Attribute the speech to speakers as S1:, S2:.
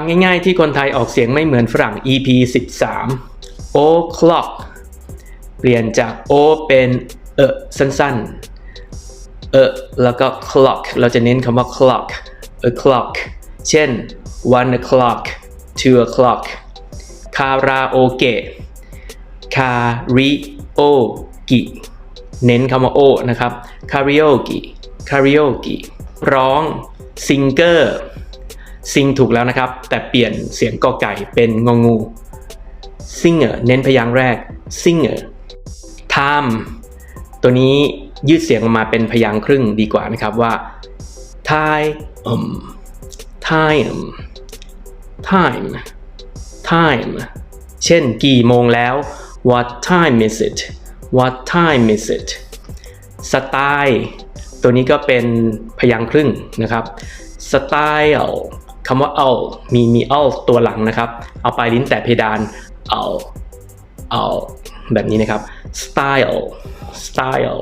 S1: คำง่ายๆที่คนไทยออกเสียงไม่เหมือนฝรั่ง EP 13 o'clock เปลี่ยนจาก o เป็นเออสั้นๆ เออแล้วก็ clock เราจะเน้นคำว่า clock a clock เช่น one o'clock two o'clock คาราโอเกะคาริโอกิเน้นคำว่าโอนะครับคาริโอกิคาริโอกิร้องซิงเกอร์ ซิงถูกแล้วนะครับ แต่เปลี่ยนเสียงกอไก่เป็นงองู singer เน้นพยางค์แรก singer time ตัวนี้ยืดเสียงออกมาเป็นพยางค์ครึ่งดีกว่านะครับว่า time um, time time time เช่นกี่โมงแล้ว what time is it what time is it สไตล์ตัวนี้ก็เป็นพยางค์ครึ่งนะครับ style คำว่า เอามีมีเอาตัวหลังนะครับ เอาปลายลิ้นแตะเพดานเอาเอาแบบนี้นะครับ style style